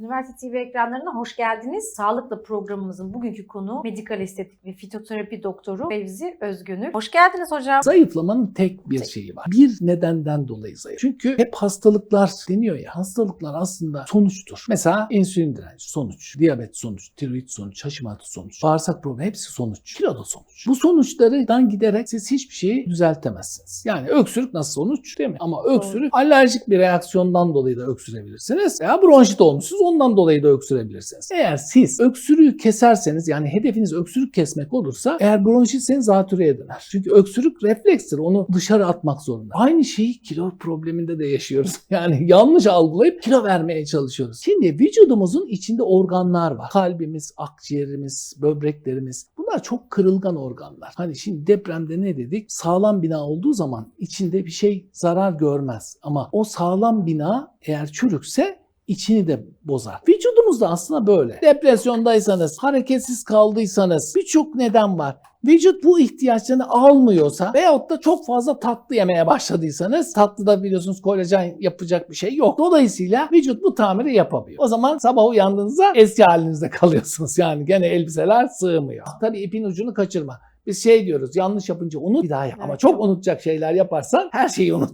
Üniversite TV ekranlarına hoş geldiniz. Sağlıkla programımızın bugünkü konuğu medikal estetik ve fitoterapi doktoru Fevzi Özgünür. Hoş geldiniz hocam. Zayıflamanın tek bir şeyi var. Bir nedenden dolayı zayıf. Çünkü hep hastalıklar deniyor ya. Hastalıklar aslında sonuçtur. Mesela insülin direnci sonuç, diyabet sonuç, tiroid sonuç, Hashimoto sonuç, bağırsak problemi hepsi sonuç. Kilo da sonuç. Bu sonuçlardan giderek siz hiçbir şeyi düzeltemezsiniz. Yani öksürük nasıl sonuç değil mi? Ama öksürük alerjik bir reaksiyondan dolayı da öksürebilirsiniz. Veya bronşit olmuşsunuz ondan dolayı da öksürebilirsiniz. Eğer siz öksürüğü keserseniz yani hedefiniz öksürük kesmek olursa eğer bronşitseniz zatürreye döner. Çünkü öksürük reflekstir. Onu dışarı atmak zorunda. Aynı şeyi kilo probleminde de yaşıyoruz. Yani yanlış algılayıp kilo vermeye çalışıyoruz. Şimdi vücudumuzun içinde organlar var. Kalbimiz, akciğerimiz, böbreklerimiz. Bunlar çok kırılgan organlar. Hani şimdi depremde ne dedik? Sağlam bina olduğu zaman içinde bir şey zarar görmez. Ama o sağlam bina eğer çürükse içini de bozar. Vücudumuz da aslında böyle. Depresyondaysanız, hareketsiz kaldıysanız birçok neden var. Vücut bu ihtiyaçlarını almıyorsa veyahut da çok fazla tatlı yemeye başladıysanız tatlıda biliyorsunuz kolajen yapacak bir şey yok. Dolayısıyla vücut bu tamiri yapamıyor. O zaman sabah uyandığınızda eski halinizde kalıyorsunuz. Yani gene elbiseler sığmıyor. Tabii ipin ucunu kaçırma. Biz şey diyoruz yanlış yapınca unut bir daha yap. Ama Evet, çok çok. unutacak şeyler yaparsan her şeyi unut.